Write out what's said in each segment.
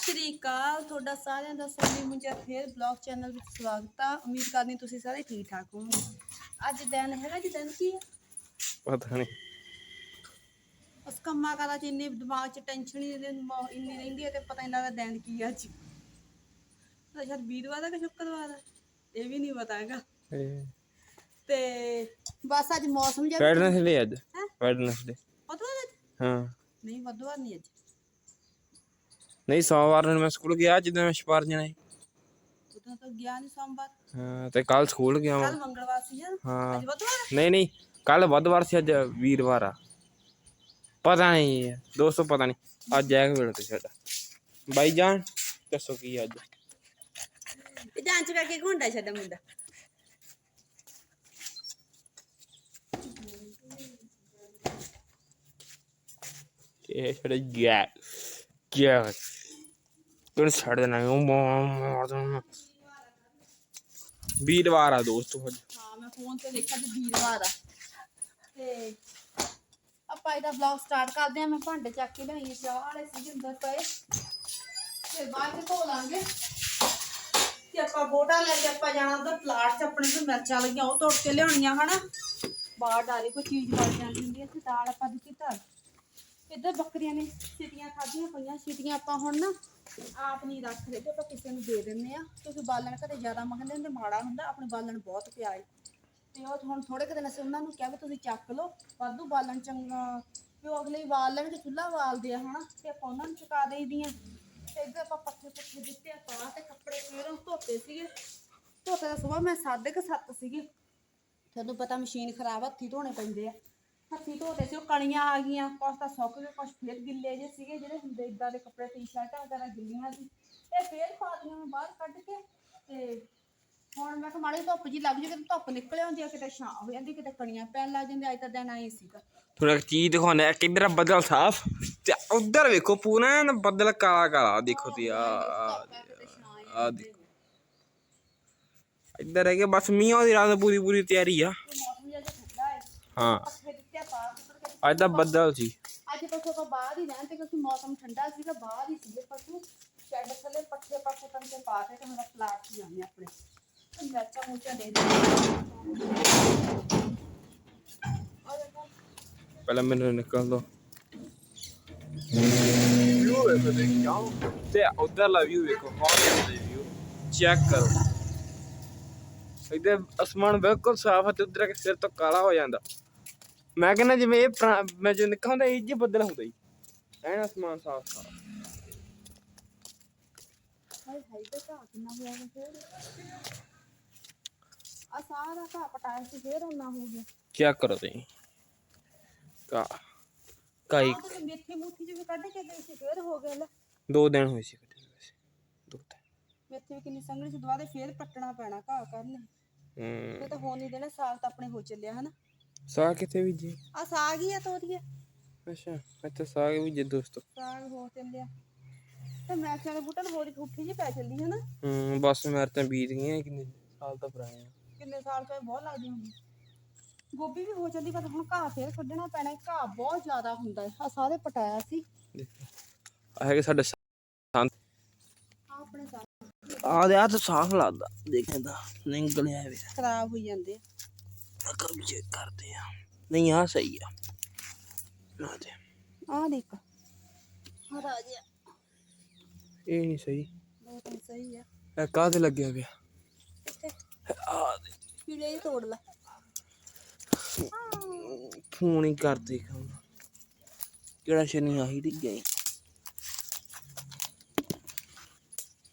ਸ਼੍ਰੀ ਅਕਾਲ ਤੁਹਾਡਾ ਸਾਰਿਆਂ ਦਾ ਸੋਨੀ ਮੁੰਜਾ ਫੇਰ ਬਲੌਗ ਚੈਨਲ ਵਿੱਚ ਸਵਾਗਤ ਆ। ਉਮੀਦ ਕਰਦੀ ਤੁਸੀਂ ਸਾਰੇ ਠੀਕ ਠਾਕ ਹੋਵੋਗੇ। ਅੱਜ ਦਿਨ ਹੈਗਾ ਜੀ ਦਿਨ ਕੀ ਆ? ਪਤਾ ਨਹੀਂ। ਉਸ ਕੰਮਾਂ ਕਾਰਾਂ ਚ ਇੰਨੇ ਦਿਮਾਗ 'ਚ ਟੈਨਸ਼ਨ ਹੀ ਰਹਿੰਦੀ ਮੌ- ਇੰਨੀ ਰਹਿੰਦੀ ਹੈ ਤੇ ਪਤਾ ਨਹੀਂ ਲੱਗਦਾ ਦਿਨ ਕੀ ਆ ਅੱਜ। ਤਾਂ ਸ਼ਾਇਦ ਵੀਰਵਾਰ ਦਾ ਕਿ ਸ਼ੁੱਕਰਵਾਰ ਆ? ਇਹ ਵੀ ਨਹੀਂ ਪਤਾ ਹੈਗਾ। ਤੇ ਬਸ ਅੱਜ ਮੌਸਮ ਜਿਹਾ ਵੈਡਨਸਡੇ ਅੱਜ। ਹੈਂ? ਵੈਡਨਸਡੇ ਬੁੱਧਵਾਰ ਅੱਜ? ਹਾਂ। ਨਹੀਂ ਬੁੱਧਵਾਰ ਨਹੀਂ ਅੱਜ। ਨਹੀਂ ਸੋਮਵਾਰ ਨੂੰ ਮੈਂ ਸਕੂਲ ਗਿਆ ਜਦੋਂ ਮੈਂ ਛਪਾਰ ਜਾਣਾ ਉਦੋਂ ਤਾਂ ਗਿਆ ਨਹੀਂ ਸੋਮਵਾਰ। ਹਾਂ ਤੇ ਕੱਲ ਸਕੂਲ ਗਿਆ ਕੱਲ ਮੈਂ ਮੰਗਲਵਾਰ ਸੀ ਜਦ ਹਾਂ। ਅੱਜ ਬੁੱਧਵਾਰ ਨਹੀਂ ਨਹੀਂ ਕੱਲ ਬੁੱਧਵਾਰ ਸੀ ਅੱਜ ਵੀਰਵਾਰ ਆ। ਪਤਾ ਨਹੀਂ ਦੋਸਤੋ ਪਤਾ ਨਹੀਂ ਅੱਜ ਐ ਵੇਲੇ ਤੇ ਸਾਡਾ। ਬਾਈ ਜਾਨ ਦੱਸੋ ਕੀ ਅੱਜ? ਇਹ ਜਾਂਚ ਕਰਕੇ ਘੁੰਡਾ ਛੱਡ ਮੁੰਡਾ। ਇਹ ਛੜੇ ਗਿਆ ਗਿਆ ਤੂੰ ਛੱਡ ਦੇਣਾ ਉਹ ਮਾਰ ਦੇਣਾ ਵੀਰਵਾਰ ਆ ਦੋਸਤੋ ਅੱਜ। ਹਾਂ, ਮੈਂ ਫੋਨ ਤੇ ਦੇਖਿਆ ਤੇ ਵੀਰਵਾਰ ਆ। ਤੇ ਆਪਾਂ ਇਹਦਾ ਵਲੌਗ ਸਟਾਰਟ ਕਰਦੇ ਆ ਮੈਂ ਭਾਂਡੇ ਚੱਕ ਕੇ ਲਿਆਈ ਚਾਹ ਵਾਲੇ ਸੀਗੇ ਅੰਦਰ ਪਏ। ਤੇ ਬਾਅਦ ਚ ਧੋ ਲਾਂਗੇ। ਤੇ ਆਪਾਂ ਬੋਟਾ ਲੈ ਕੇ ਆਪਾਂ ਜਾਣਾ ਉਧਰ ਪਲਾਟ 'ਚ, ਆਪਣੇ ਤੋਂ ਮਿਰਚਾਂ ਲੱਗੀਆਂ, ਉਹ ਤੋੜ ਕੇ ਲਿਆਉਣੀਆਂ, ਹਨਾ। ਬਾਹਰ ਡਾਰੇ ਕੋਈ ਚੀਜ਼ ਵੜ ਜਾਂਦੀ ਹੁੰਦੀ ਹੈ ਤੇ ਦਾਲ ਆਪਾਂ ਦਿੱਤੀ ਧਰ। ਇੱਧਰ ਬੱਕਰੀਆਂ ਨੇ ਸੀਟੀਆਂ ਖਾਧੀਆਂ ਪਈਆਂ ਸੀਟੀਆਂ ਆਪਾਂ ਹੁਣ ਨਾ ਆਪ ਨਹੀਂ ਰੱਖਦੇ ਤੇ ਆਪਾਂ ਕਿਸੇ ਨੂੰ ਦੇ ਦਿੰਦੇ ਆ ਕਿਉਂਕਿ ਬਾਲਣ ਘਰੇ ਜ਼ਿਆਦਾ ਮੰਗਦੇ ਹੁੰਦੇ ਮਾੜਾ ਹੁੰਦਾ, ਆਪਣੇ ਬਾਲਣ ਬਹੁਤ ਪਿਆ ਏ ਤੇ ਉਹ ਹੁਣ ਥੋੜੇ ਕੁ ਦਿਨ ਅਸੀਂ ਉਹਨਾਂ ਨੂੰ ਕਿਹਾ ਵੀ ਤੁਸੀਂ ਚੱਕ ਲਓ, ਵਾਧੂ ਬਾਲਣ ਚੰਗਾ, ਵੀ ਉਹ ਅਗਲੇ ਹੀ ਬਾਲ ਲੈਣਗੇ ਚੁੱਲ੍ਹਾ ਬਾਲਦੇ ਆ, ਹਨਾ, ਤੇ ਆਪਾਂ ਉਹਨਾਂ ਨੂੰ ਚੁਕਾ ਦੇਈਦੀਆਂ। ਤੇ ਇੱਧਰ ਆਪਾਂ ਪੱਠੇ ਪੁੱਠੇ ਦਿੱਤੇ ਆ, ਪਾ ਤੇ ਕੱਪੜੇ ਫੇਰ ਧੋਤੇ ਸੀਗੇ। ਧੋਤੇ ਦਾ ਸਵੇਰ ਮੈਂ ਸਾਢੇ ਕੁ ਸੱਤ ਸੀਗੇ। ਤੁਹਾਨੂੰ ਪਤਾ ਮਸ਼ੀਨ ਖਰਾਬ ਹੱਥੀ ਧੋਣੇ ਪੈਂਦੇ ਆ। ਹੱਥੀ ਧੋਤੇ ਸੀ ਉਹ ਕਣੀਆਂ ਆ ਗਈਆਂ ਕੁਛ ਤਾਂ ਸੁੱਕ ਗਏ ਕੁਛ ਫੇਰ ਗਿੱਲੇ ਜੇ ਸੀਗੇ ਜਿਹੜੇ ਹੁੰਦੇ ਇਦਾਂ ਦੇ ਕੱਪੜੇ ਟੀ-ਸ਼ਰਟਾਂ ਵਗੈਰਾ ਗਿੱਲੀਆਂ ਸੀ। ਤੇ ਫੇਰ ਪਾ ਮੈਂ ਬਾਹਰ ਕੱਢ ਕੇ ਤੇ ਹੁਣ ਮੈਂ ਕਿਹਾ ਮਾੜੀ ਧੁੱਪ ਜੀ ਲੱਗ ਜੇ ਕਿਤੇ ਧੁੱਪ ਨਿਕਲ ਆਉਂਦੀ ਆ ਕਿਤੇ ਛਾਂ ਹੋ ਜਾਂਦੀ ਕਿਤੇ ਕਣੀਆਂ ਪੈਣ ਲੱਗ ਜਾਂਦੇ ਅੱਜ ਤਾਂ ਦਿਨ ਆਈ ਸੀਗਾ ਤੁਹਾਨੂੰ ਇੱਕ ਚੀਜ਼ ਦਿਖਾਉਣਾ ਇੱਕ ਇੱਧਰ ਬੱਦਲ ਸਾਫ਼ ਤੇ ਉਧਰ ਵੇਖੋ ਪੂਰਾ ਐਨ ਬੱਦਲ ਕਾਲਾ ਕਾਲਾ ਦੇਖੋ ਤੇ ਆ ਆ ਦੇਖੋ। ਇੱਧਰ ਹੈਗੇ ਬਸ ਮੀਂਹ ਦੀ ਰਾਤ ਪੂਰੀ ਪੂਰੀ ਤਿਆਰੀ ਆ। ਹੈ ਹਾਂ ਪੱਖੇ ਦਿੱਤੇ ਆ ਪਾ ਉੱਪਰ ਕੇ ਅੱਜ ਤਾਂ ਬੱਦਲ ਸੀ। ਅੱਜ ਪਸ਼ੂ ਆਪਾਂ ਬਾਹਰ ਹੀ ਰਹਿਣ ਤੇ ਕਿਉਂਕਿ ਮੌਸਮ ਠੰਡਾ ਸੀਗਾ ਬਾਹਰ ਹੀ ਸੀਗੇ ਪਸ਼ੂ। ਸ਼ੈੱਡ ਥੱਲੇ ਪੱਠੇ ਪਾਸੇ ਤਨ ਤੇ ਪਾ ਕੇ ਤੇ ਹੁਣ ਪਲਾਟ 'ਚ ਜਾਂਦੇ ਆਪਣੇ। ਤੇ ਮਿਰਚਾਂ ਮੁਰਚਾਂ ਦੇ ਦੇ ਪਹਿਲਾਂ ਮੈਨੂੰ ਨਿਕਲ ਦੋ ਵਿਊ ਵੇਖੋ ਤੇ ਕਿਉਂ ਤੇ ਉਧਰਲਾ ਵਿਊ ਵੇਖੋ ਬਹੁਤ ਵਿਊ ਚੈੱਕ ਕਰੋ। ਇੱਧਰ ਅਸਮਾਨ ਬਿਲਕੁਲ ਸਾਫ਼ ਹੈ ਤੇ ਉਧਰ ਸਿਰ ਤੋਂ ਕਾਲਾ ਹੋ ਜਾਂਦਾ। ਮੈਂ ਕਹਿੰਦਾ ਜਿਵੇਂ ਇਹ ਪੁਰਾ- ਮੈਂ ਜੋ ਨਿੱਕਾ ਹੁੰਦਾ ਇਹ ਜੇ ਬੱਦਲ ਹੁੰਦਾ ਹੀ ਐਨ ਅਸਮਾਨ ਸਾਫ਼ ਸਾਫ਼। ਹਾਏ ਹਾਏ ਤੇ ਘਾਹ ਕਿੰਨਾ ਹੋਇਆ ਵਾ ਫੇਰ। ਆ ਸਾਰਾ ਘਾਹ ਪਟਾਇਆ ਸੀ ਫੇਰ ਉਹਨਾਂ ਹੋ ਗਿਆ। ਚੈੱਕ ਕਰੋ ਤੁਸੀਂ? ਕਾ ਕਾਈ ਆਹ ਤੇ ਮੇਥੀ ਮੂਥੀ ਜਿਵੇਂ ਕੱਢ ਕੇ ਗਈ ਸੀ ਫੇਰ ਹੋ ਗਿਆ ਲੈ। ਦੋ ਦਿਨ ਹੋਏ ਸੀ ਕੱਟੇ ਵੈਸੇ ਦੋ ਦਿਨ। ਮੇਥੀ ਵੀ ਕਿੰਨੀ ਸੰਘਣੀ ਸੀ ਦੁਬਾਰੇ ਫੇਰ ਪੱਟਣਾ ਪੈਣਾ ਘਾਹ ਕਰਨ। ਹੂੰ। ਇਹ ਤਾਂ ਹੋ ਨਹੀਂ ਦੇਣਾ ਸਾਗ ਤਾਂ ਆਪਣੇ ਹੋ ਚੱਲਿਆ ਹਨਾ? ਸਾਗ ਕਿੱਥੇ ਬੀਜੀ? ਆ ਸਾਗ ਹੀ ਆ ਤੋਰੀਏ ਅੱਛਾ ਇੱਥੇ ਸਾਗ ਬੀਜੇ ਦੋਸਤੋ। ਸਾਗ ਹੋ ਚੱਲਿਆ ਤੇ ਮੈਂ ਕਿਹਾ ਬੂਟਾ ਨੂੰ ਹੋਰ ਇੱਕ ਉੱਠੀ ਜੀ ਪੈ ਚੱਲੀ ਹਨਾ। ਹੂੰ ਬਸ ਮੇਰੇ ਤਾਂ ਬੀਤ ਗਈਆਂ ਕਿੰਨੇ ਸਾਲ ਤਾਂ ਪੁਰਾਣੇ ਆ। ਕਿੰਨੇ ਸਾਲ ਤੋਂ ਬਹੁਤ ਲੱਗਦੀ ਹੁੰਦੀ। ਗੋਭੀ ਵੀ ਹੋ ਜਾਂਦੀ ਪਰ ਹੁਣ ਘਾਹ ਫੇਰ ਕੱਢਣਾ ਪੈਣਾ ਹੈ। ਘਾਹ ਬਹੁਤ ਜ਼ਿਆਦਾ ਹੁੰਦਾ ਹੈ। ਆ ਸਾਰੇ ਪਟਾਇਆ ਸੀ। ਆ ਹੈਗੇ ਸਾਡੇ ਸੰਤ। ਆ ਆਪਣੇ ਸਾਗ। ਆ ਦੇ ਆ ਤਾਂ ਸਾਫ਼ ਲੱਗਦਾ ਦੇਖਦਾ ਨਿੰਗਲਿਆ ਵੇ। ਖਰਾਬ ਹੋਈ ਜਾਂਦੇ ਆ ਅਕਰ ਵੀ ਚੈੱਕ ਕਰਦੇ ਆ ਨਹੀਂ ਆ ਸਹੀ ਆ। ਆ ਦੇ ਆ ਦੇਖ। ਹਰਾ ਜਿਹਾ ਇਹ ਨਹੀਂ ਸਹੀ। ਦੋ ਸਹੀ ਆ। ਇਹ ਕਾਹਦੇ ਲੱਗਿਆ ਪਿਆ? ਇੱਥੇ। ਆ ਦੇ। ਪੀਲੇ ਜਿਹੇ ਤੋੜ ਲੈ। ਫੋਨ ਹੀ ਕਰਦੇ ਕੰਮ। ਕਿਹੜਾ ਸ਼ਨੀ ਆਹੀ ਡਿੱਗ ਗਈ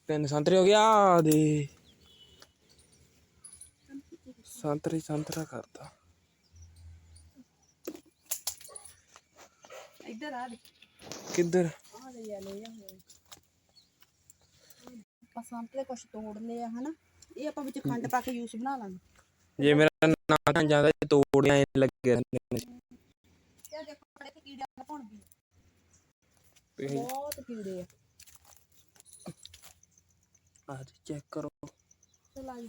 ਤਿੰਨ ਸੰਤਰੇ ਹੋ ਗਿਆ ਆ ਦੇ। ਸੰਤਰੇ ਸੰਤਰਾ ਕਰਤਾ ਇੱਧਰ ਆ ਦੇ। ਕਿੱਧਰ? ਆ ਲੈ ਹੋਏ ਆਪਾਂ ਸੰਤਰੇ ਕੁਛ ਤੋੜ ਲਿਆ ਹਨਾ? ਇਹ ਆਪਾਂ ਵਿੱਚ ਖੰਡ ਪਾ ਕੇ ਜੂਸ ਬਣਾ ਲਾਂਗੇ। ਜੇ ਮੇਰਾ ਨਾਂ ਜਾਂਦਾ ਤੇ ਤੋੜਿਆ ਐ ਲੱਗੇ ਰਹਿੰਦੇ ਨੇ ਇਹ ਦੇਖੋ ਤੇ ਭੁਣ ਵੀ ਤੁਸੀਂ ਬਹੁਤ ਕੀੜੇ ਆ। ਆ ਚੈੱਕ ਕਰੋ। ਚਲ ਆਈ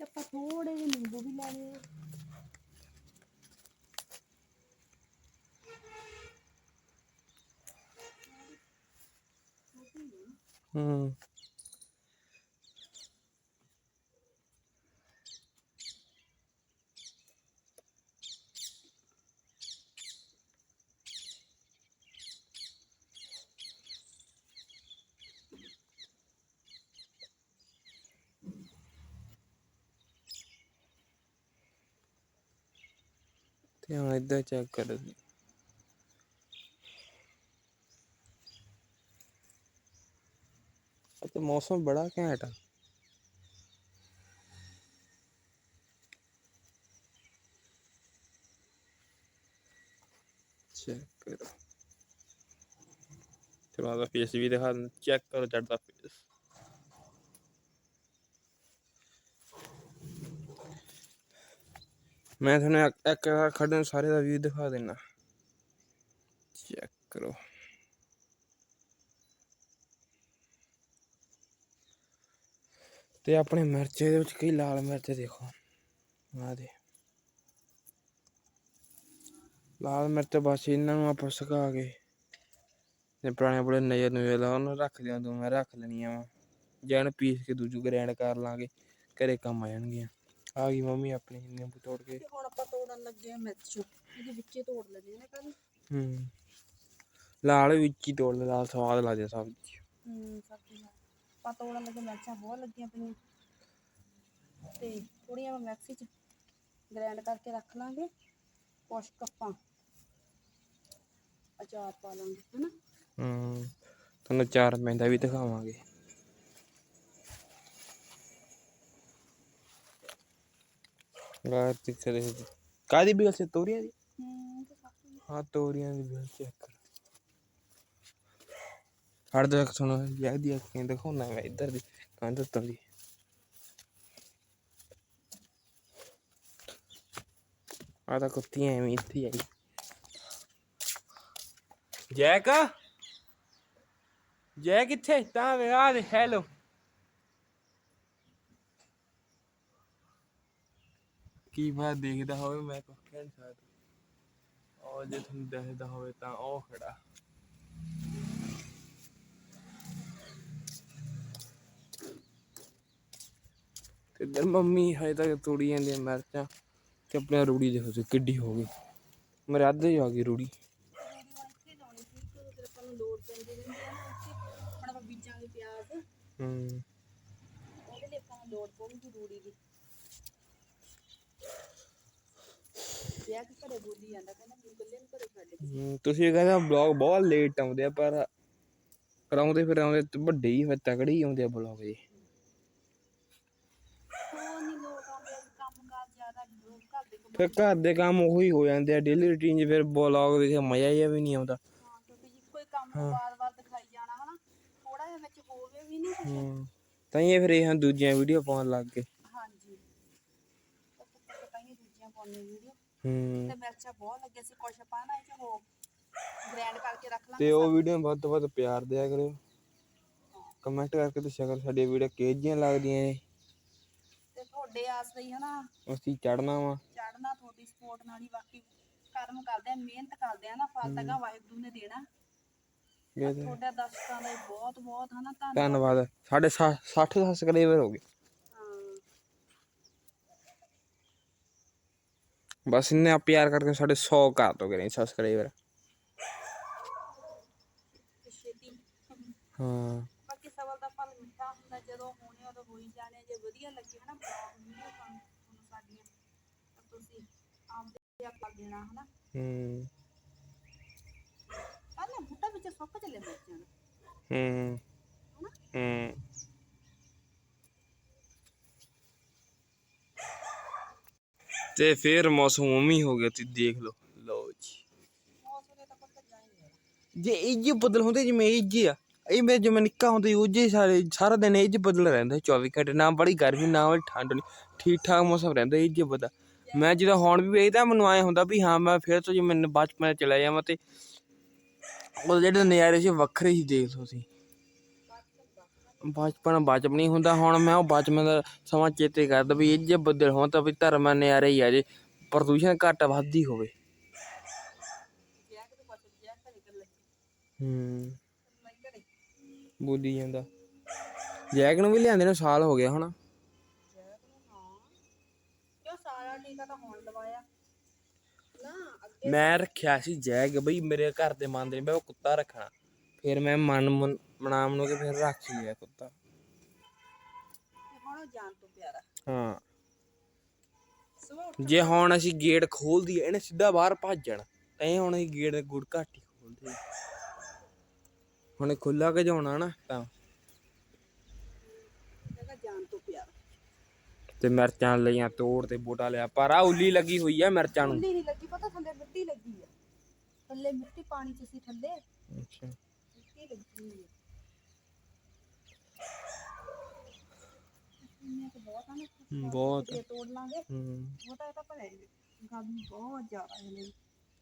ਤੇ ਆਪਾਂ ਥੋੜੇ ਜਿਹੇ ਨਿੰਬੂ ਵੀ ਲੈਣੇ ਆ। ਹੂੰ। ਤੇ ਹੁਣ ਇੱਧਰ ਚੈੱਕ ਕਰ ਅੱਜ ਮੌਸਮ ਬੜਾ ਘੈਂਟ ਆ ਚੈੱਕ ਕਰੋ ਚਲੋ ਆਦਾ ਫੇਸ ਵੀ ਦਿਖਾ ਦਿੰਦਾ ਚੈੱਕ ਕਰੋ ਚੜਦਾ ਫੇਸ ਮੈਂ ਤੁਹਾਨੂੰ ਇੱਕ ਇੱਕ ਨੂੰ ਸਾਰੇ ਦਾ ਵੀਊ ਦਿਖਾ ਦੇਣਾ ਚੈੱਕ ਕਰੋ। ਤੇ ਆਪਣੇ ਮਿਰਚ ਦੇ ਵਿੱਚ ਕਈ ਲਾਲ ਮਿਰਚ ਦੇਖੋ। ਆ ਦੇ ਲਾਲ ਮਿਰਚ ਬਸ ਇਹਨਾਂ ਨੂੰ ਆਪਾਂ ਸੁਕਾ ਕੇ ਤੇ ਪੁਰਾਣੇ ਬੁੜੇ ਨਜ਼ਰ ਨੂੰ ਲਾ, ਉਹਨੂੰ ਰੱਖ ਦਿਆਂ ਤੂੰ, ਮੈਂ ਰੱਖ ਲੈਣੀਆਂ ਵਾ। ਜਾਂ ਇਹਨੂੰ ਪੀਸ ਕੇ ਦੂਜੂ ਗ੍ਰੈਂਡ ਕਰ ਲਾਂਗੇ, ਘਰੇ ਕੰਮ ਆ ਜਾਣਗੀਆਂ। ਆ ਗਈ ਮੰਮੀ ਆਪਣੀ ਨਿੰਬੂ ਤੋੜ ਕੇ। ਤੇ ਹੁਣ ਆਪਾਂ ਤੋੜਨ ਲੱਗੇ ਆ ਮਿਰਚ। ਇਹਦੇ ਵਿੱਚੇ ਤੋੜ ਲੈਣੇ ਨੇ ਕੱਲ ਹੂੰ। ਲਾਲ ਵਿੱਚ ਹੀ ਤੋੜ ਲੈ ਲਾਲ ਸਵਾਦ ਲੱਗਦਾ ਸਬਜ਼ੀ ਹੂੰ ਸਬਜ਼ੀ ਨਾਲ ਆਪਾਂ ਤੋੜਨ ਲੱਗੇ ਮਿਰਚਾਂ ਬਹੁਤ ਲੱਗੀਆਂ ਪਈਆਂ ਤੇ ਥੋੜੀਆਂ ਮੈਂ ਮਿਕਸੀ ਚ ਗ੍ਰਾਈਂਡ ਕਰਕੇ ਰੱਖ ਲਾਂਗੇ। ਕੁਛ ਕੱਪਾਂ। ਅਚਾਰ ਪਾ ਲਾਂਗੇ ਹਨਾ? ਹੂੰ। ਤੁਹਾਨੂੰ ਚਾਰ ਪੈਂਦਾ ਵੀ ਦਿਖਾਵਾਂਗੇ। ਗਾਰ ਤੇ ਚਲੇ ਕਾਦੀ ਬਿਲ ਸੇ? ਤੋਰੀਆਂ ਦੀ? ਹੂੰ ਤੋਰੀਆਂ ਦੀ ਬਿਲ ਚੈੱਕ ਕਰ ਹੜ ਦੇ ਸੁਣੋ ਯਾ ਦੀ ਅੱਖਾਂ ਦਿਖਾਉਣਾ ਮੈਂ ਇੱਧਰ ਦੀ ਕੰਧ ਤੋਂ ਦੀ। ਆ ਤਾਂ ਕੁੱਤੀਆਂ ਐਵੇਂ ਇੱਥੇ ਆਈ। ਜੈਕ? ਜੈ ਕਿੱਥੇ ਤਾਂ ਵੇ ਆ ਦੇ ਹੈਲੋ ਕੀ ਬਾਤ ਦੇਖਦਾ ਹੋਵੇ ਮੈਂ ਕੁਝ ਕਹਿ ਨਹੀਂ ਸਕਦਾ। ਉਹ ਜੇ ਤੁਹਾਨੂੰ ਦੇਖਦਾ ਹੋਵੇ ਤਾਂ ਉਹ ਖੜਾ। ਤੇ ਮੰਮੀ ਹਜੇ ਤੱਕ ਤੋੜੀ ਜਾਂਦੀ ਮਿਰਚਾਂ ਤੇ ਆਪਣੀ ਰੂੜੀ ਦੇਖੋ ਤੁਸੀਂ ਕਿੱਡੀ ਹੋ ਗਈ। ਮੇਰੇ ਅੱਧੇ ਹੀ ਆ ਗਈ ਰੂੜੀ। ਹੈ। ਉਹਦੇ ਲਈ ਆਪਾਂ ਲੋੜ ਪਊਗੀ ਰੂੜੀ ਦੀ। ਵਿਆਹ ਕਿ ਘਰੇ ਬੋਲੀ ਜਾਂਦਾ ਕਹਿੰਦਾ ਮੈਨੂੰ ਇਕੱਲੇ ਨੂੰ ਘਰੇ ਛੱਡ ਕੇ। ਹਮ, ਤੁਸੀਂ ਕਹਿੰਦੇ ਬਲੌਗ ਬਹੁਤ ਲੇਟ ਆਉਂਦੇ ਆ ਪਰ ਕਰਾਉਂਦੇ ਫਿਰ ਆਉਂਦੇ ਤੇ ਵੱਡੇ ਹੀ ਫਿਰ ਤਗੜੇ ਹੀ ਆਉਂਦੇ ਆ ਬਲੌਗ ਜੀ ਹੋਰ ਨਹੀਂ ਲੋਕ ਆਉਂਦੇ ਕੰਮ ਕਾਰ ਜ਼ਿਆਦਾ ਲੋਕ ਘਰ ਦੇ ਕੰਮ ਫਿਰ ਘਰ ਦੇ ਕੰਮ ਉਹੀ ਹੋ ਜਾਂਦੇ ਆ ਡੇਲੀ ਰੁਟੀਨ 'ਚ ਫਿਰ ਬਲੌਗ ਦੇ ਮਜ਼ਾ ਜਿਹਾ ਵੀ ਨਹੀਂ ਆਉਂਦਾ। ਹਾਂ ਕਿਉਂਕਿ ਜੀ ਕੋਈ ਕੰਮ ਨੂੰ ਵਾਰ-ਵਾਰ ਦਿਖਾਈ ਜਾਣਾ ਹਨਾ ਥੋੜਾ ਜਿਹਾ ਵਿੱਚ ਹੋਵੇ ਵੀ ਨਹੀਂ ਕੁਛ। ਹਮ, ਤਾਂ ਇਹ ਫਿਰ ਇਹ ਦੂਜੀਆਂ ਵੀਡੀਓ ਪਾਉਣ ਲੱਗ ਗਏ। ਹਾਂਜੀ। ਤਾਂ ਹੀ ਦੂਜੀਆਂ ਪਾਉਣੀਆਂ ਵੀਡੀਓ। ਹੂੰ। ਤੇ ਮਿਰਚਾਂ ਬਹੁਤ ਲੱਗੀਆਂ ਸੀ ਕੁਛ ਨਾ ਇਹ ਚ ਹੋ ਗ੍ਰੈਂਡ ਕਰਕੇ ਰੱਖ ਲਾਂਗੇ ਤੇ ਉਹ ਵੀਡੀਓ ਨੂੰ ਵੱਧ ਤੋਂ ਵੱਧ ਪਿਆਰ ਦਿਆ ਕਰਿਓ। ਕਮੈਂਟ ਕਰਕੇ ਦੱਸਿਆ ਕਰੋ ਸਾਡੀ ਵੀਡੀਓ ਕਿਹੋ ਜਿਹੀਆਂ ਲੱਗਦੀਆਂ ਨੇ? ਤੇ ਤੁਹਾਡੇ ਆਸ ਲਈ ਹਨਾ। ਅਸੀਂ ਚੜਨਾ ਵਾ। ਚੜਨਾ ਤੁਹਾਡੀ ਸਪੋਰਟ ਨਾਲ ਹੀ ਬਾਕੀ ਕਰਮ ਕਰਦੇ ਆ ਮਿਹਨਤ ਕਰਦੇ ਆ ਨਾ ਫਲ ਤਾਂ ਗਾ ਵਾਹਿਗੁਰੂ ਨੇ ਦੇਣਾ। ਇਹ ਤੇ ਤੁਹਾਡੇ ਦਰਸ਼ਕਾਂ ਦਾ ਬਹੁਤ ਬਹੁਤ ਹਨਾ ਧੰਨਵਾਦ। ਧੰਨਵਾਦ। ਸਾਡੇ 60 ਸਬਸਕ੍ਰਾਈਬਰ ਹੋ ਗਏ। ਬਸ ਇੰਨੇ ਪਿਆਰ ਕਰਕੇ ਸਾਡੇ 100 ਕਰ ਦੋ ਗਏ ਸਬਸਕ੍ਰਾਈਬਰ ਹਾਂ। ਬਾਕੀ ਸਬਰ ਦਾ ਫਲ ਮਿੱਠਾ ਹੁੰਦਾ ਜਦੋਂ ਹੋਣੇ ਉਦੋਂ ਹੋਈ ਜਾਣੇ ਜੇ ਵਧੀਆ ਲੱਗੇ ਹਨਾ ਵੀਡੀਓ ਤੁਹਾਨੂੰ ਸਾਡੀਆਂ ਤਾਂ ਤੁਸੀਂ ਆਪਦੇ ਆਪ ਕਰ ਦੇਣਾ ਹਨਾ। ਹੂੰ। ਕੱਲ ਬੁੱਟਾ ਵਿੱਚ ਸੁੱਕ ਚੱਲੇ ਬੱਚਿਆਂ ਹੂੰ। ਹੂੰ। ਤੇ ਫਿਰ ਮੌਸਮ ਉਮੀ ਹੋ ਗਿਆ ਤੁਸੀਂ ਦੇਖ ਲਓ। ਲਓ ਜੀ। ਜੇ ਇਹ ਬਦਲ ਹੁੰਦੇ ਜਿਵੇਂ ਇਹ ਜੇ ਆ। ਇਹ ਮੇਰੇ ਜਿਵੇਂ ਨਿੱਕਾ ਹੁੰਦਾ ਉਹ ਜੇ ਸਾਰੇ ਸਾਰਾ ਦਿਨ ਇਹ ਜੇ ਬਦਲ ਰਹਿੰਦਾ ਸੀ 24 ਘੰਟੇ। ਨਾ ਬੜੀ ਗਰਮੀ ਨਾ ਬੜੀ ਠੰਡ ਨਹੀਂ ਠੀਕ ਠਾਕ ਮੌਸਮ ਰਹਿੰਦਾ ਇਹ ਜੇ ਬਦਾ ਮੈਂ ਜਦੋਂ ਹੁਣ ਵੀ ਵੇਖਦਾ ਮੈਨੂੰ ਆਏ ਹੁੰਦਾ ਵੀ ਹਾਂ ਮੈਂ ਫਿਰ ਤੋਂ ਜੇ ਮੈਨੂੰ ਬਚਪਨ ਚ ਚਲਾ ਜਾਵਾਂ ਤੇ ਉਹ ਜਿਹੜੇ ਨਜ਼ਾਰੇ ਸੀ ਵੱਖਰੇ ਹੀ ਦੇਖ ਲਓ ਤੁਸੀਂ। ਬਚਪਨ ਬਚਪਨ ਹੀ ਹੁੰਦਾ। ਹੁਣ ਮੈਂ ਉਹ ਬਚਪਨ ਦਾ ਸਮਾਂ ਚੇਤੇ ਕਰਦਾ ਵੀ ਇਹ ਜੇ ਬੱਦਲ ਹੋਣ ਤਾਂ ਵੀ ਧਰਮਾਂ ਨਜ਼ਾਰੇ ਹੀ ਆ ਜੇ ਪ੍ਰਦੂਸ਼ਣ ਘੱਟ ਵੱਧਦੀ ਹੋਵੇ। ਹੂੰ। ਮੈਂ ਬੋਲੀ ਜਾਂਦਾ। ਜੈਕ ਨੂੰ ਵੀ ਲਿਆਂਦੇ ਨੂੰ ਸਾਲ ਹੋ ਗਿਆ ਹੁਣ। ਮੈਂ ਰੱਖਿਆ ਸੀ ਜੈਕ ਬਈ ਮੇਰੇ ਘਰ ਦੇ ਮੰਨਦੇ ਨੇ ਬਈ ਉਹ ਕੁੱਤਾ ਰੱਖਣਾ। ਫਿਰ ਮੈਂ ਮਨ ਮਨ- ਮਨਾ ਮਨੋ ਕੇ ਫਿਰ ਰੱਖ ਲਿਆ ਕੁੱਤਾ। ਹੁਣ ਉਹ ਜਾਨ ਤੋਂ ਪਿਆਰਾ। ਹਾਂ। ਜੇ ਹੁਣ ਅਸੀਂ ਗੇਟ ਖੋਲ ਦਈਏ ਇਹਨੇ ਸਿੱਧਾ ਬਾਹਰ ਭੱਜ ਜਾਣਾ ਐ ਹੁਣ ਅਸੀਂ ਗੇਟ ਦੇ ਗੁੜ ਘੱਟ ਹੀ ਖੋਲਦੇ ਹੁਣ ਖੁੱਲਾ ਕੇ ਜਾਣਾ ਨਾ ਤਾਂ। ਤੋਂ ਪਿਆਰਾ। ਤੇ ਮਿਰਚਾਂ ਲਈਆਂ ਤੋੜ ਤੇ ਬੋਟਾ ਲਿਆ। ਪਰ ਆ ਉੱਲੀ ਲੱਗੀ ਹੋਈ ਆ ਮਿਰਚਾਂ ਨੂੰ। ਉੱਲੀ ਨਹੀਂ ਲੱਗੀ ਪਤਾ ਥੱਲੇ ਮਿੱਟੀ ਲੱਗੀ ਆ। ਥੱਲੇ ਮਿੱਟੀ ਪਾਣੀ ਚ ਸੀ ਥੱਲੇ ਅੱਛਾ। ਮਿੱਟੀ ਲੱਗੀ ਹੋਈ ਆ। ਬਹੁਤ। ਆ ਨਾ ਬਹੁਤ ਜੇ ਤੋੜ ਲਾਂਗੇ। ਹੂੰ। ਉਹ ਤਾਂ ਇਹ ਤਾਂ ਭਲੇ ਗਰਮੀ ਬਹੁਤ ਜ਼ਿਆਦਾ ਹੈ ਨੇ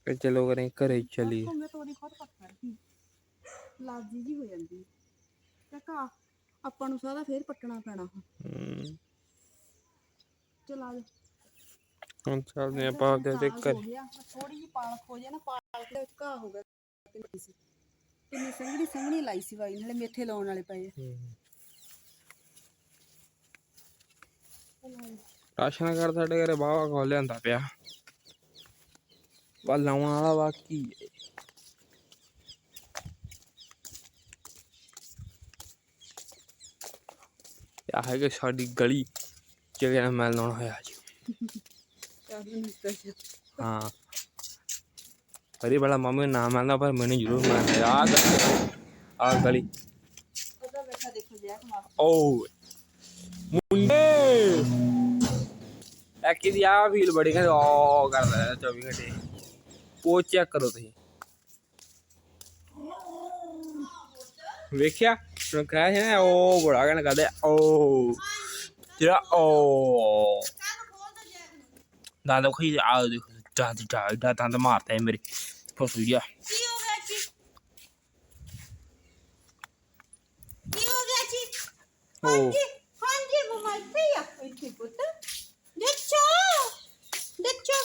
ਤੇ ਚਲੋ ਕਰੇ ਘਰੇ ਚਲੀ ਘੁੰਮੇ ਤੋੜੀ ਖੁਦ ਪੱਟ ਕਰਦੀ। ਲਾਜੀ ਜੀ ਹੋ ਜਾਂਦੀ। ਟਕਾ ਆਪਾਂ ਨੂੰ ਸਾਰਾ ਫੇਰ ਪੱਟਣਾ ਪੈਣਾ। ਹੁਣ ਹੂੰ। ਚਲ ਆ ਜਾ। ਹੁਣ ਚੱਲਦੇ ਆਪਾਂ ਆਪਦੇ ਤੇ ਘਾਹ ਘਰ। ਹੋ ਗਿਆ। ਥੋੜੀ ਜਿਹੀ ਪਾਲਕ ਹੋ ਜਾਏ ਨਾ ਪਾਲਕ ਦੇ ਘਾਹ ਹੋ ਗਿਆ। ਕਿੰਨੀ ਸੀ ਕਿੰਨੀ ਸੰਘਣੀ ਸੰਘਣੀ ਲਾਈ ਸੀ ਬਾਈ ਨਾਲੇ ਮੇਥੇ ਲਾਉਣ ਵਾਲੇ ਪਏ। ਹੂੰ। ਚੱਲ ਆ ਜਾ। ਰਾਸ਼ਨ ਘਰ ਸਾਡੇ ਘਰੇ ਬਾਵਾ ਖੋਲ ਲਿਆਂਦਾ ਪਿਆ। ਵਾ ਲਾਉਣ ਵਾਲਾ ਬਾਕੀ ਹੈ। ਇਹ ਹੈਗਾ ਸਾਡੀ ਗਲੀ ਜਿਹੜਾ ਮੈਂ ਲਾਉਣਾ ਹੋਇਆ ਜੀ ਹਾਂ। ਪਰੀ ਬੜਾ ਮੰਮੀ ਨੂੰ ਨਾਮ ਆਂਦਾ ਪਰ ਮੈਨੂੰ ਜ਼ਰੂਰ ਮਾਰਦਾ ਆ ਆ ਗਲੀ। ਉਹਦਾ ਬੈਠਾ ਦੇਖੋ ਜਿਆ ਕਮਾ ਓ। ਇੱਕ ਦੀ ਆ ਫੀਲ ਬੜੀ ਕਹਿੰਦੇ ਓ ਕਰਦਾ ਹੈ 24 ਘੰਟੇ। ਉਹ ਚੈੱਕ ਕਰੋ ਤੁਸੀਂ। ਵੇਖਿਆ? ਤੂੰ ਕਹਾਂ ਹੈ ਨਾ ਉਹ ਬੜਾ ਕਹਿਣਾ ਕਰਦਾ ਓ ਜਿਹੜਾ ਓ ਦਾਦਾ ਖਈ ਆ ਦੇਖੋ ਦਾ ਦਾ ਦਾ ਦੰਦ ਮਾਰਦਾ ਹੈ ਮੇਰੇ। ਫਸੂ ਗਿਆ। ਕੀ ਹੋ ਗਿਆ ਜੀ? ਕੀ ਹੋ ਗਿਆ ਜੀ? ਓ ਹਾਂਜੀ ਮਮਾ ਇੱਥੇ ਆ ਇੱਥੇ ਪੁੱਤ। ਦੇਖੋ। ਦੇਖੋ।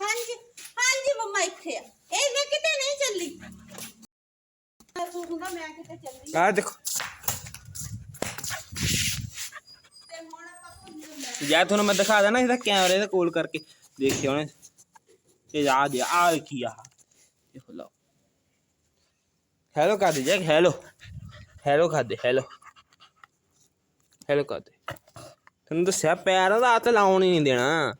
ਹਾਂਜੀ ਹਾਂਜੀ ਮਮਾ ਇੱਥੇ ਆ। ਇਹ ਮੈਂ ਕਿਤੇ ਨਹੀਂ ਚੱਲੀ। ਤੂੰ ਹੁੰਦਾ ਮੈਂ ਕਿਤੇ ਚੱਲੀ। ਆ ਦੇਖੋ। ਯਾਰ ਤੁਹਾਨੂੰ ਮੈਂ ਦਿਖਾ ਦੇਣਾ ਇਹਦਾ ਕੈਮਰੇ ਦੇ ਕੋਲ ਕਰਕੇ। ਦੇਖਿਓ ਨੇ ਇਹ ਆ ਦੇ ਆ ਕੀ ਆ। ਦੇਖੋ ਲਓ। ਹੈਲੋ ਕਰ ਦੇ ਜੈਕ ਹੈਲੋ ਹੈਲੋ ਕਰ ਦੇ ਹੈਲੋ ਹੈਲੋ ਕਰ ਦੇ। ਤੈਨੂੰ ਦੱਸਿਆ ਪੈਰ ਦਾ ਹੱਥ ਲਾਉਣ ਹੀ ਨਹੀਂ ਦੇਣਾ।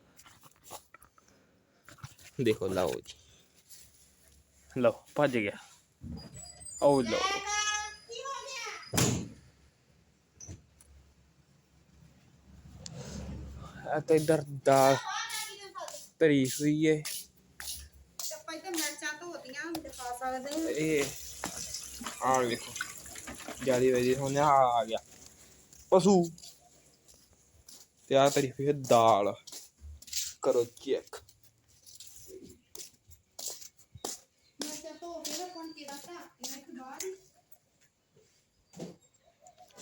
ਦੇਖੋ ਲਓ ਜੀ। ਲਓ ਭੱਜ ਗਿਆ। ਉਹ ਲਓ। ਕੀ ਹੋ ਗਿਆ ਆ ਤਾਂ ਇਧਰ ਦਾਲ ਧਰੀ ਹੋਈ ਏ। ਚੱਪਾਂ ਤੇ ਮਿਰਚਾਂ ਧੋਤੀਆਂ ਦਿਖਾ ਸਕਦੇ ਹਾਂ। ਇਹ ਆ ਵੇਖੋ ਜਿਆਦੀ ਵਜੀ ਹੁਣ ਆ ਗਿਆ। ਪਸ਼ੂ। ਤੇ ਆ ਤਰੀ ਫਿਰ ਦਾਲ। ਕਰੋ ਚੈੱਕ।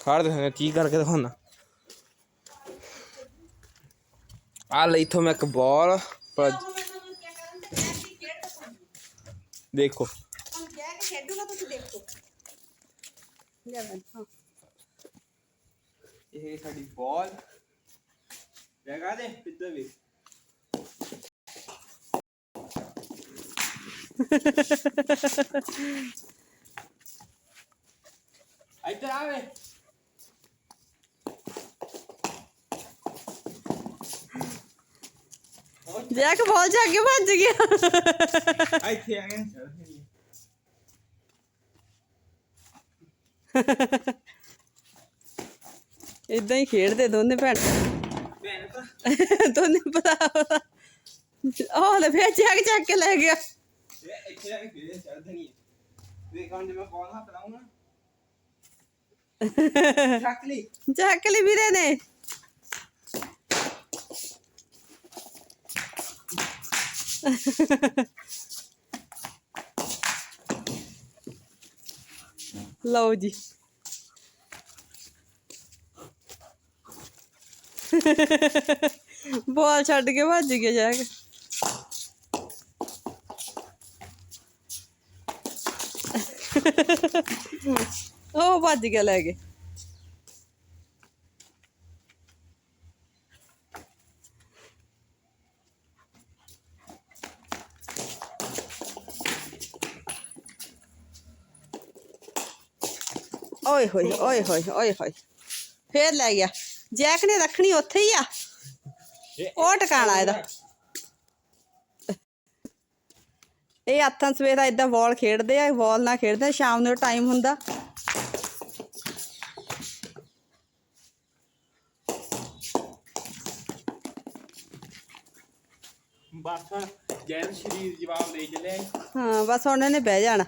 ਖਾੜ ਦੇ ਕੀ ਕਰਕੇ ਦਿਖਾਉਣਾ ਆ ਲਈ ਇਥੋਂ ਮੈਂ ਇੱਕ ਬਾਲ, ਪਰ ਦੇਖੋ। ਹੁਣ ਕਹਿ ਕੇ ਖੇਡੂਗਾ, ਤੁਸੀਂ ਦੇਖੋ। ਲੈ ਬਣ ਇਹ ਸਾਡੀ ਬਾਲ ਜਗਾ ਦੇ ਇੱਧਰ ਵੀ। ਇੱਧਰ ਆਵੇ ਜੈਕ ਬੋਲ ਜਾ ਕੇ ਭੱਜ ਗਿਆ। ਇੱਥੇ ਆ ਗਏ। ਇਦਾਂ ਹੀ ਖੇਡਦੇ ਦੋਨੇ ਭੈਣ। ਭੈਣ ਤਾਂ ਦੋਨੇ ਭਰਾ। ਉਹ ਲੈ ਫੇਰ ਚੱਕ ਚੱਕ ਕੇ ਲੈ ਗਿਆ। ਇੱਥੇ ਆ ਕੇ ਫੇਰ ਚੜਦੇ ਨਹੀਂ ਵੇਖ ਜੇ ਮੈਂ ਬਾਲ ਹੱਥ ਲਾਉਂਗਾ ਚੱਕ ਲਈ ਚੱਕ ਲਈ ਵੀਰੇ ਨੇ। ਲਓ ਜੀ। ਬੋਲ ਛੱਡ ਕੇ ਭੱਜ ਗਿਆ ਜਾ ਕੇ। ਉਹ ਭੱਜ ਗਿਆ ਲੈ ਕੇ। ਓਏ ਹੋਏ ਓਏ ਹੋਏ ਓਏ ਹੋਏ, ਫੇਰ ਲੈ ਗਿਆ। ਜੈਕ ਨੇ ਰੱਖਣੀ ਉੱਥੇ ਹੀ ਆ। ਉਹ ਟਿਕਾਣਾ ਇਹਦਾ। ਇਹ ਹੱਥਾਂ ਸਵੇਰਾ ਇਦਾਂ ਬਾਲ ਖੇਡਦੇ ਆ ਬਾਲ ਨਾਲ ਖੇਡਦੇ ਸ਼ਾਮ ਨੂੰ ਟਾਈਮ ਹੁੰਦਾ। ਬਸ ਜੈਨ ਸ਼ਰੀਰ ਜਵਾਬ ਦੇ ਚਲੇ ਹਾਂ ਬਸ ਹੁਣ ਇਹਨੇ ਬਹਿ ਜਾਣਾ।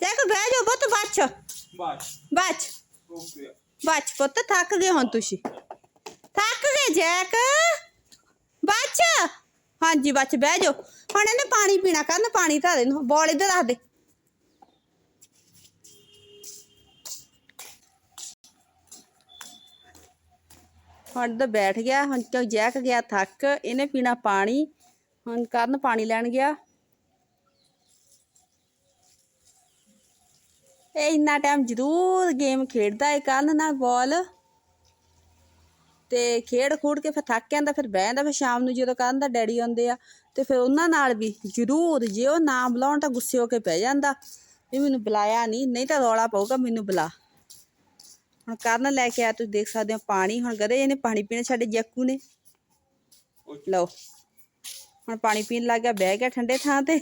ਜੈਕ ਬਹਿ ਜਾਓ ਪੁੱਤ ਬੱਚ ਬਸ। ਬੱਚ ਓਕੇ। ਬੱਚ ਪੁੱਤ, ਥੱਕ ਗਏ ਹੁਣ ਤੁਸੀਂ। ਥੱਕ ਗਏ ਜੈਕ? ਬੱਚ। ਹਾਂਜੀ, ਬੱਚ, ਬਹਿ ਜਾਓ। ਹੁਣ ਇਹਨੇ ਪਾਣੀ ਪੀਣਾ ਕਰਨ ਪਾਣੀ ਧਾ ਦੇ ਬੋਲ ਇੱਧਰ ਰੱਖ ਦੇ। ਹੁਣ ਤਾਂ ਬੈਠ ਗਿਆ, ਹੁਣ ਤਾਂ ਜੈਕ ਗਿਆ ਥੱਕ, ਇਹਨੇ ਪੀਣਾ ਪਾਣੀ। ਹੁਣ ਕਰਨ ਪਾਣੀ ਲੈਣ ਗਿਆ। ਇਹ ਇੰਨਾ ਟਾਈਮ ਜ਼ਰੂਰ ਗੇਮ ਖੇਡਦਾ ਹੈ ਕਰਨ ਨਾ ਬਾਲ ਤੇ ਖੇਡ ਖੂਡ ਕੇ ਫਿਰ ਥੱਕ ਜਾਂਦਾ, ਫਿਰ ਬਹਿ ਜਾਂਦਾ, ਫਿਰ ਸ਼ਾਮ ਨੂੰ ਜਦੋਂ ਕਰਨ ਦਾ ਡੈਡੀ ਆਉਂਦੇ ਆ, ਤੇ ਫਿਰ ਉਹਨਾਂ ਨਾਲ ਵੀ ਜ਼ਰੂਰ ਜੇ ਉਹ ਨਾ ਬੁਲਾਉਣ ਤਾਂ ਗੁੱਸੇ ਹੋ ਕੇ ਪੈ ਜਾਂਦਾ। ਵੀ ਮੈਨੂੰ ਬੁਲਾਇਆ ਨਹੀਂ ਨਹੀਂ ਤਾਂ ਰੌਲਾ ਪਊਗਾ, ਮੈਨੂੰ ਬੁਲਾ। ਹੁਣ ਕਰਨ ਲੈ ਕੇ ਆ, ਤੁਸੀਂ ਦੇਖ ਸਕਦੇ ਹੋ ਪਾਣੀ, ਹੁਣ ਗਦੇ ਇਹਨੇ ਪਾਣੀ ਪੀਣਾ ਸਾਡੇ ਜੱਕੂ ਨੇ। ਲਓ, ਹੁਣ ਪਾਣੀ ਪੀਣ ਲੱਗ ਗਿਆ, ਬਹਿ ਗਿਆ ਠੰਡੇ ਥਾਂ ਤੇ।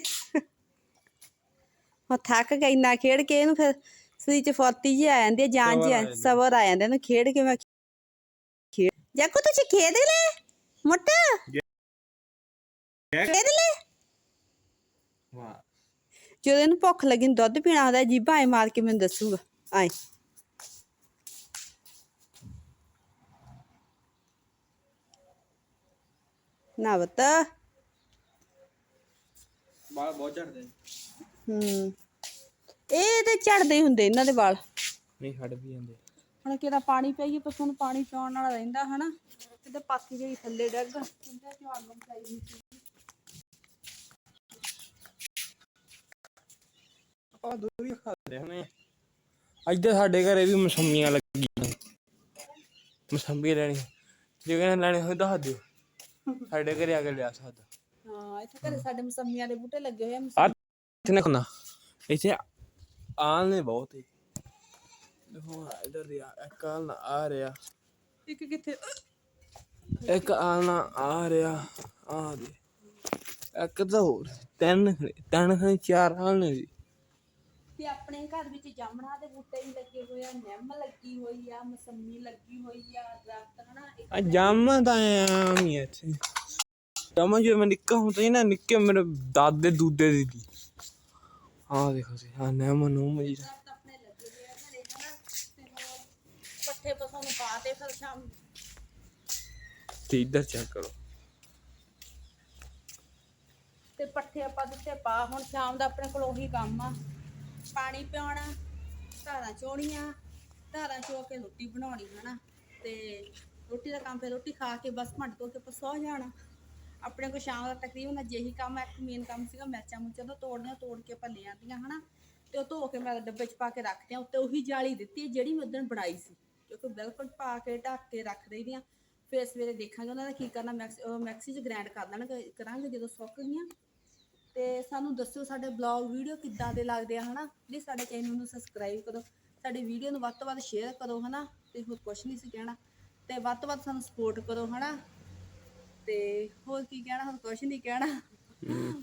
ਉਹ ਥੱਕ ਗਿਆ ਇੰਨਾ ਖੇਡ ਕੇ ਇਹਨੂੰ ਫਿਰ ਸਰੀਰ ਚ ਫੁਰਤੀ ਜੀ ਆ ਜਾਂਦੀ ਹੈ ਜਾਨ ਜੀ ਆ ਸਬਰ ਆ ਜਾਂਦਾ ਇਹਨੂੰ ਖੇਡ ਕੇ ਮੈਂ ਖੇਡ ਜੱਕੂ ਤੁਸੀਂ ਖੇਡ ਲੈ ਮੋਟਾ। ਖੇਡ ਲੈ। ਵਾਹ। ਜਦੋਂ ਇਹਨੂੰ ਭੁੱਖ ਲੱਗੀ ਨੂੰ ਦੁੱਧ ਪੀਣਾ ਹੁੰਦਾ ਜੀਭਾਂ ਐ ਮਾਰ ਕੇ ਮੈਨੂੰ ਦੱਸੂਗਾ ਆਏ। ਨਾ ਬਤਾ ਬਾਲ ਬਹੁਤ ਝੜਦੇ। ਹੂੰ। ਇਹ ਤੇ ਝੜਦੇ ਹੀ ਹੁੰਦੇ ਇਹਨਾਂ ਦੇ ਵਾਲ। ਨਹੀਂ ਹਟ ਵੀ ਜਾਂਦੇ। ਹੁਣ ਕਿਹਦਾ ਪਾਣੀ ਪਈਏ ਪਸ਼ੂ ਨੂੰ ਪਾਣੀ ਪਿਆਉਣ ਵਾਲਾ ਰਹਿੰਦਾ ਹਨਾ? ਕਿਤੇ ਪਾਥੀ ਜਿਹੀ ਥੱਲੇ ਡੱਗ। ਕਿੰਦਾ ਚੋਂ ਅੱਗ ਮਚਾਈ ਹੋਈ ਸੀ। ਆਪਾਂ ਦੂਰੀ ਖਾਦੇ ਹਨੇ ਅੱਜ ਤਾਂ ਸਾਡੇ ਘਰੇ ਵੀ ਮਸੰਮੀਆਂ ਲੱਗੀਆਂ ਮਸੰਮੀ ਲੈਣੀ। ਜੇ ਕਹਿੰਦੇ ਲੈਣੇ ਹੋਏ ਦੱਸ ਦਿਓ ਸਾਡੇ ਘਰੇ ਆ ਕੇ ਲਿਆ ਸਕਦਾ ਹਾਂ ਇੱਥੇ ਘਰੇ ਸਾਡੇ ਮਸੰਮੀਆਂ ਦੇ ਬੂਟੇ ਲੱਗੇ ਹੋਏ ਆ ਇੱਥੇ ਨਾ ਖੁੰਨਾ ਇੱਥੇ ਆਲ ਨੇ ਬਹੁਤ ਹੀ। ਦੇਖੋ ਇਧਰ ਦੀ ਆ ਇੱਕ ਆਲ ਨਾ ਆ ਰਿਹਾ। ਇੱਕ ਕਿੱਥੇ? ਇੱਕ ਆਲ ਨਾ ਆ ਰਿਹਾ ਆ ਦੇ ਇੱਕ ਤਾਂ ਹੋਰ ਤਿੰਨ ਖੜੇ ਤਿੰਨ ਖੜੇ ਚਾਰ ਆਲ ਨੇ ਜੀ। ਤੇ ਆਪਣੇ ਘਰ ਵਿੱਚ ਜਾਮਣਾ ਦੇ ਬੂਟੇ ਵੀ ਲੱਗੇ ਹੋਏ ਆ ਨਿੰਮ ਲੱਗੀ ਹੋਈ ਆ ਮਸੰਮੀ ਲੱਗੀ ਹੋਈ ਆ ਦਰਖਤ ਹਨਾ ਇੱਕ ਆ ਜਾਮਾ ਤਾਂ ਆਮ ਹੀ ਆ ਇੱਥੇ। ਜਾਮਾ ਜੋ ਮੈਂ ਨਿੱਕਾ ਹੁੰਦਾ ਸੀ ਨਾ ਨਿੱਕੇ ਮੇਰੇ ਦਾਦੇ ਦੂਦੇ ਦੀ। ਦੇਖੋ ਜੀ ਆ ਨੈਮ ਨੂੰ ਜੀ ਦਰਖਤ ਆਪਣੇ ਲੱਗੇ ਹੋਏ ਆ ਘਰੇ ਹਨਾ? ਤੇ ਹੋਰ ਪੱਠੇ ਪਸਾਂ ਨੂੰ ਪਾ ਤੇ ਫਿਰ ਸ਼ਾਮ ਤੇ ਇੱਧਰ ਚੈੱਕ ਕਰੋ। ਤੇ ਪੱਠੇ ਆਪਾਂ ਦਿੱਤੇ ਪਾ ਹੁਣ ਸ਼ਾਮ ਦਾ ਆਪਣੇ ਕੋਲ ਉਹੀ ਕੰਮ ਆ। ਪਾਣੀ ਪਿਆਉਣਾ ਧਾਰਾਂ ਚੋਣੀਆਂ ਧਾਰਾਂ ਚੋ ਕੇ ਰੋਟੀ ਬਣਾਉਣੀ ਹਨਾ? ਤੇ ਰੋਟੀ ਦਾ ਕੰਮ ਫਿਰ ਰੋਟੀ ਖਾ ਕੇ ਬਸ ਧੋ ਕੇ ਆਪਾਂ ਸੌ ਜਾਣਾ। ਆਪਣੇ ਕੋਲ ਸ਼ਾਮ ਦਾ ਤਕਰੀਬਨ ਅੱਜ ਇਹੀ ਕੰਮ ਆ ਇੱਕ ਮੇਨ ਕੰਮ ਸੀਗਾ ਮਿਰਚਾਂ ਮੁਰਚਾਂ ਤੋਂ ਤੋੜਨੀਆਂ, ਤੋੜ ਕੇ ਆਪਾਂ ਲੈ ਆਂਦੀਆਂ ਹਨਾ। ਤੇ ਉਹ ਧੋ ਕੇ ਮੈਂ ਡੱਬੇ 'ਚ ਪਾ ਕੇ ਰੱਖਦੇ ਆ ਉੱਤੇ ਉਹੀ ਜਾਲੀ ਦਿੱਤੀ ਜਿਹੜੀ ਮੈਂ ਉਦੋਂ ਬਣਾਈ ਸੀ। ਕਿਉਂਕਿ ਬਿਲਕੁਲ ਪਾ ਕੇ, ਢੱਕ ਕੇ ਰੱਖ ਦਈਦੀਆਂ ਫਿਰ ਸਵੇਰੇ ਦੇਖਾਂਗੇ ਉਹਨਾਂ ਦਾ ਕੀ ਕਰਨਾ, ਮੈਕਸ ਮੈਕਸੀ 'ਚ ਗ੍ਰੈਂਡ ਕਰ ਦੇਣਾ ਕਰਾਂਗੇ ਜਦੋਂ ਸੁੱਕ ਗਈਆਂ। ਤੇ ਸਾਨੂੰ ਦੱਸਿਓ ਸਾਡੇ ਬਲੌਗ ਵੀਡੀਓ ਕਿੱਦਾਂ ਦੇ ਲੱਗਦੇ ਆ, ਹਨਾ। ਪਲੀਜ਼ ਸਾਡੇ ਚੈਨਲ ਨੂੰ ਸਬਸਕ੍ਰਾਈਬ ਕਰੋ। ਸਾਡੀ ਵੀਡੀਓ ਨੂੰ ਵੱਧ ਤੋਂ ਵੱਧ ਸ਼ੇਅਰ ਕਰੋ, ਹਨਾ। ਤੇ ਹੋਰ ਕੁਝ ਨਹੀਂ ਸੀ ਕਹਿਣਾ। ਤੇ ਵੱਧ ਤੋਂ ਵੱਧ ਸਾਨੂੰ ਸਪੋਰਟ ਕਰੋ, ਹਨਾ। ਤੇ ਹੋਰ ਕੀ ਕਹਿਣਾ ਹੋਰ ਕੁਝ ਨਹੀਂ ਕਹਿਣਾ।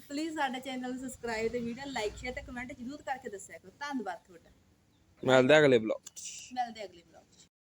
ਪਲੀਜ਼ ਸਾਡੇ ਚੈਨਲ ਨੂੰ ਸਬਸਕ੍ਰਾਈਬ ਤੇ ਵੀਡੀਓ ਲਾਈਕ ਸ਼ੇਅਰ ਤੇ ਕਮੈਂਟ ਜ਼ਰੂਰ ਕਰਕੇ ਦੱਸਿਆ ਕਰੋ। ਧੰਨਵਾਦ ਤੁਹਾਡਾ। ਮਿਲਦੇ ਆ ਅਗਲੇ ਬਲੌਗ ਮਿਲਦੇ ਅਗਲੇ 'ਚ।